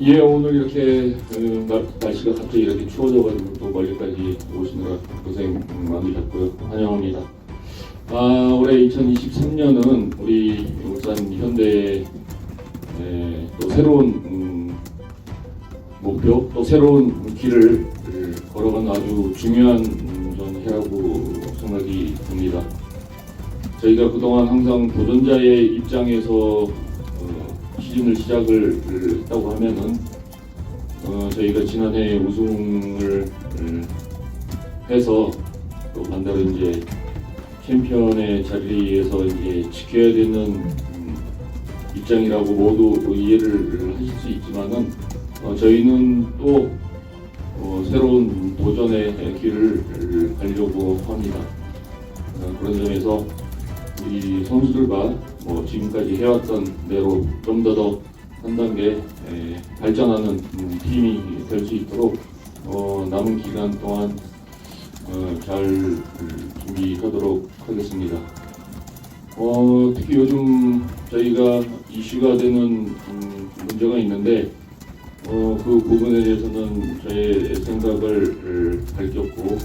예, 오늘 이렇게 그, 날- 날씨가 갑자기 이렇게 추워져가지고 또 멀리까지 오시느라 고생 많으셨고요. 환영합니다. 아, 올해 2023년은 우리 울산 현대 에, 또 새로운 음, 목표, 또 새로운 길을 을 걸어가는 아주 중요한 음, 전 해라고 생각이 듭니다. 저희가 그동안 항상 도전자의 입장에서 어, 시즌을 시작을 했다고 하면은 어, 저희가 지난해 우승을 음, 해서 또 반대로 이제 챔피언의 자리에서 이제 지켜야 되는 음, 입장이라고 모두 이해를 하실 수 있지만은 어, 저희는 또 어, 새로운 도전의 길을 가려고 합니다. 어, 그런 점에서 우리 선수들과 뭐 지금까지 해왔던 대로 좀 더 더 한 단계 에, 발전하는 음, 팀이 될 수 있도록 어, 남은 기간 동안 어, 잘 음, 준비하도록 하겠습니다. 어, 특히 요즘 저희가 이슈가 되는 음, 문제가 있는데 어, 그 부분에 대해서는 저의 생각을 을, 밝혔고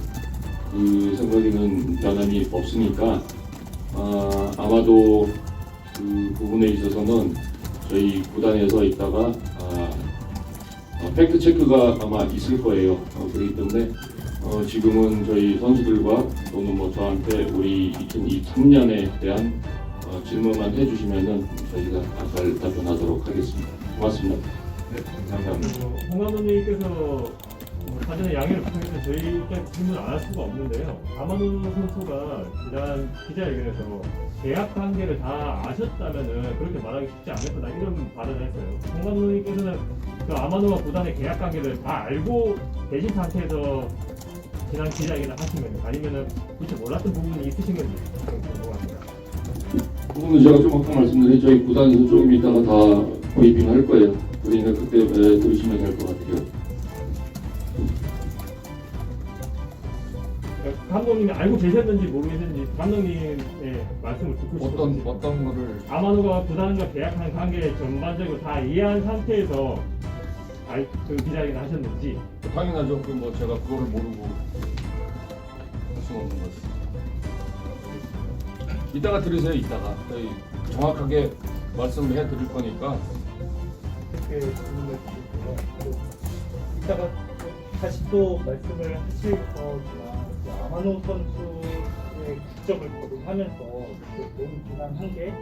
그 생각에는 변함이 없으니까 아, 아마도 그 부분에 있어서는 저희 구단에서 있다가 아, 어, 팩트 체크가 아마 있을 거예요. 어, 그렇기 때문에 어, 지금은 저희 선수들과 또는 뭐 저한테 우리 2023년에 대한 어, 질문만 해주시면은 저희가 잘 답변하도록 하겠습니다. 고맙습니다. 네, 감사합니다. 어, 홍 감독님께서 어, 사전에 양해를 부탁해서 저희 입장 질문 안 할 수가 없는데요. 아마도 선수가 지난 기자회견에서 계약 관계를 다 아셨다면은 그렇게 말하기 쉽지 않을 거다 이런 발언을 했어요. 홍 감독님께서는 그 아마노와 구단의 계약 관계를 다 알고 계신 상태에서 지난 기자회견을 하신 건지 아니면은 미처 몰랐던 부분이 있으신 건지 좀 궁금합니다. 그거는 제가 좀 아까 말씀드린 저희 구단에서 조금 있다가 다 브리핑 할 거예요. 그러니까 그때 에, 들으시면 될 것 같아요. 감독님이 알고 계셨는지 모르겠는지 감독님의 말씀을 듣고 싶어요. 어떤 어떤 거를 아마노가 구단과 계약한 관계 전반적으로 다 이해한 상태에서 알, 그 기자회견 하셨는지 당연하죠. 그뭐 제가 그거를 모르고 할 수는 없는 거지. 이따가 들으세요. 이따가 저희 정확하게 말씀을 해 드릴 거니까 이렇게 질문을 드리고요. 또 이따가 다시 또 말씀을 하실 거지만 그 아마노 선수의 국적을 거론하면서 그 너무 비난한 게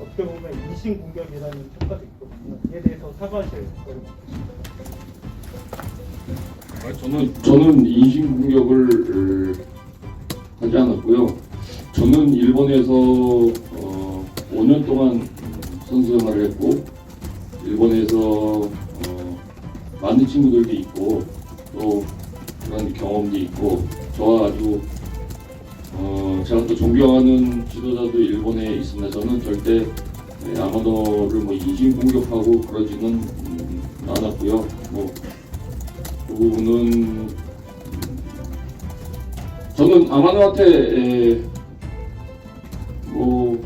어떻게 보면 인신 공격이라는 평가도 있거든요. 이에 대해서 사과하실 거예요. 아니, 저는 저는 인신 공격을 어, 하지 않았고요. 저는 일본에서 어, 5년 동안 선수 생활을 했고 일본에서 어, 많은 친구들도 있고 또 그런 경험도 있고 저와 아주 어, 제가 또 존경하는 지도자도 일본에 있습니다. 저는 절대 네, 아마도를 뭐 인신 공격하고 그러지는 음, 않았고요. 뭐 그 부분은 저는 아마노한테 에, 뭐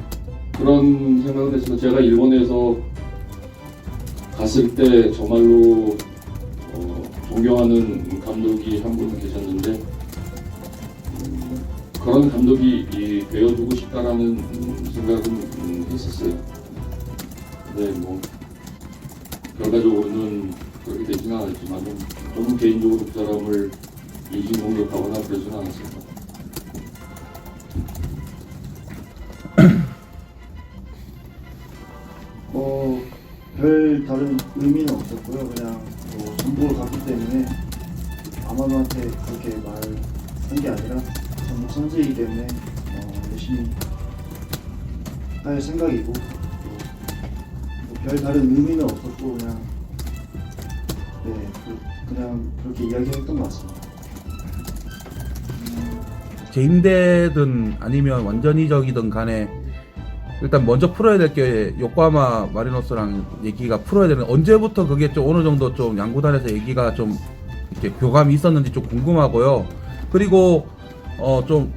그런 생각을 했어요. 제가 일본에서 갔을 때 정말로 어, 존경하는 감독이 한 분 계셨는데 음, 그런 감독이 이, 되어주고 싶다라는 음, 생각은 음, 했었어요. 근데 뭐 결과적으로는 그렇게 되지는 않았지만 저는 개인적으로 그 사람을 인신 공격하거나 그러지는 않았습니다. 어, 별 다른 의미는 없었고요. 그냥 뭐 전북을 갔기 때문에 아마노한테 그렇게 말한 게 아니라 전북 선수이기 때문에 어, 열심히 할 생각이고 또별 다른 의미는 없었고 그냥 네, 그, 그냥 그렇게 이야기했던 것 같습니다. 개인대든 아니면 완전히적이든 간에 일단 먼저 풀어야 될 게 요코하마 마리노스랑 얘기가 풀어야 되는 언제부터 그게 좀 어느 정도 좀 양구단에서 얘기가 좀 이렇게 교감이 있었는지 좀 궁금하고요. 그리고 어 좀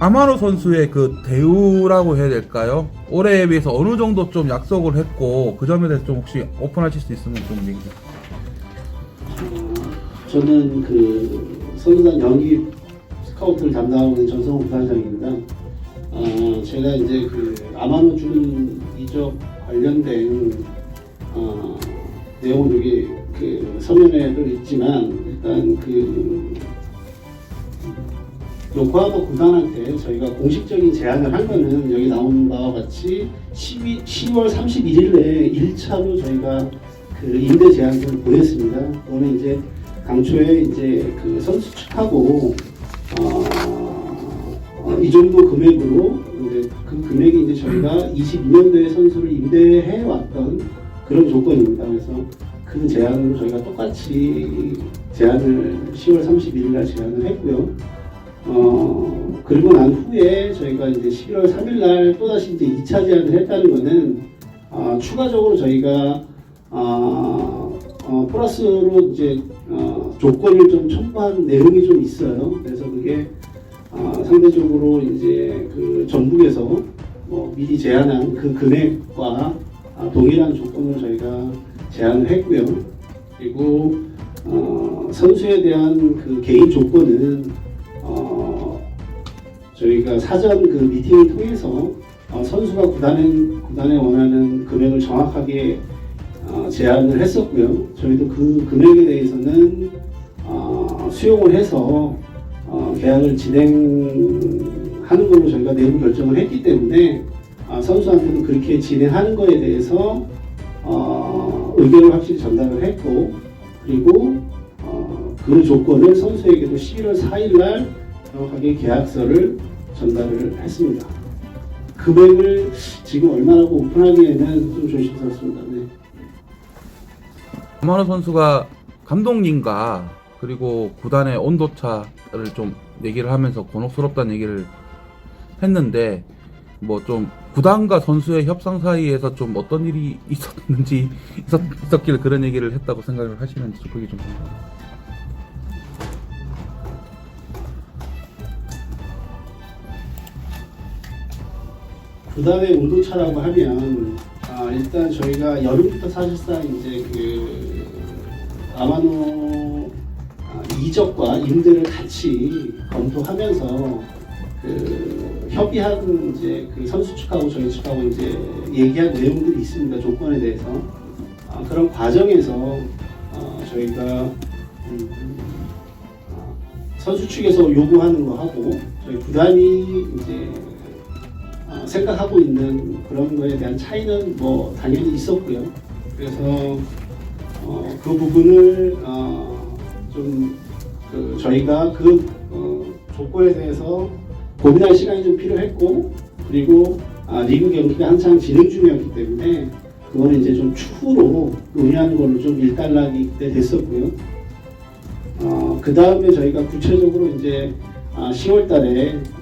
아마노 선수의 그 대우라고 해야 될까요? 올해에 비해서 어느 정도 좀 약속을 했고 그 점에 대해서 좀 혹시 오픈하실 수 있으면 좀 얘기. 어, 저는 그 선수단 영입 스카우트를 담당하고 있는 전성호 부단장입니다. 어, 제가 이제 그 아마노 준 이적 관련된 어, 내용은 여기 그 서면에도 있지만 일단 그 요코하마 구단한테 저희가 공식적인 제안을 한 거는 여기 나온 바와 같이 12, 10월 31일 내에 1차로 저희가 그 임대 제안서를 보냈습니다. 그거는 이제 당초에 이제 그 선수 측하고 어, 어, 이 정도 금액으로 이제 그 금액이 이제 저희가 22년도에 선수를 임대해 왔던 그런 조건입니다. 그래서 그 제안으로 저희가 똑같이 제안을 10월 31일 날 제안을 했고요. 어, 그리고 난 후에 저희가 이제 11월 3일 날 또다시 이제 2차 제안을 했다는 거는 아, 추가적으로 저희가 아, 어, 플러스로 이제 어, 조건을 좀 첨부한 내용이 좀 있어요. 그래서 그게 아, 상대적으로 이제 그 전북에서 뭐 미리 제안한 그 금액과 아, 동일한 조건을 저희가 제안을 했고요. 그리고 어, 선수에 대한 그 개인 조건은 어, 저희가 사전 그 미팅을 통해서 어, 선수가 구단에 구단에 원하는 금액을 정확하게 어, 제안을 했었고요. 저희도 그 금액에 대해서는 어, 수용을 해서 어, 계약을 진행하는 걸로 저희가 내부 결정을 했기 때문에 아, 선수한테도 그렇게 진행하는 거에 대해서 어, 의견을 확실히 전달을 했고 그리고 어, 그 조건을 선수에게도 11월 4일 날 정확하게 계약서를 전달을 했습니다. 금액을 지금 얼마라고 오픈하기에는 좀 조심스럽습니다. 네. 아마노 선수가 감독님과 그리고 구단의 온도차를 좀 얘기를 하면서 곤혹스럽다는 얘기를 했는데 뭐 좀 구단과 선수의 협상 사이에서 좀 어떤 일이 있었는지 있었, 있었길 그런 얘기를 했다고 생각을 하시는지 그게 좀 궁금해 요. 구단의 온도차라고 하면 아, 일단 저희가 여름부터 사실상 이제 그 아마노 아, 이적과 임대를 같이 검토하면서 그 협의한 이제 그 선수 측하고 저희 측하고 이제 얘기한 내용들이 있습니다 조건에 대해서 아, 그런 과정에서 어, 저희가 음, 아, 선수 측에서 요구하는 거 하고 저희 구단이 이제 어, 생각하고 있는 그런 거에 대한 차이는 뭐 당연히 있었고요. 그래서 어, 그 부분을 어, 좀 그 저희가 그 어, 조건에 대해서 고민할 시간이 좀 필요했고 그리고 아, 리그 경기가 한창 진행 중이었기 때문에 그거는 이제 좀 추후로 논의하는 걸로 좀 일단락이 그때 됐었고요. 어, 그 다음에 저희가 구체적으로 이제 아, 10월 달에 아,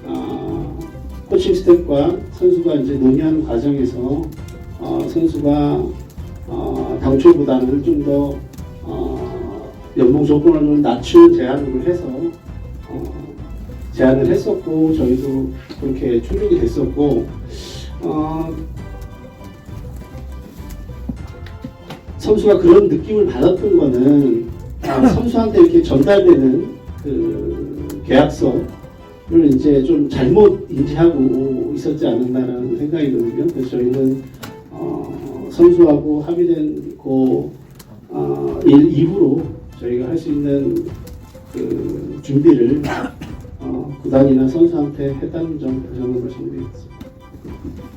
코칭 스태프과 선수가 이제 논의하는 과정에서 어, 선수가 어, 당초보다는 좀더 어, 연봉 조건을 좀 낮춘 제안으로 해서 어, 제안을 했었고 저희도 그렇게 충족이 됐었고 어, 선수가 그런 느낌을 받았던 거는 아, 선수한테 이렇게 전달되는 그 계약서 를 이제 좀 잘못 인지하고 있었지 않았나라는 생각이 들고요. 그래서 저희는 어, 선수하고 합의된 그 어, 일 이후로 저희가 할 수 있는 그 준비를 어, 구단이나 선수한테 했다는 점 다시 한번 말씀드리겠습니다.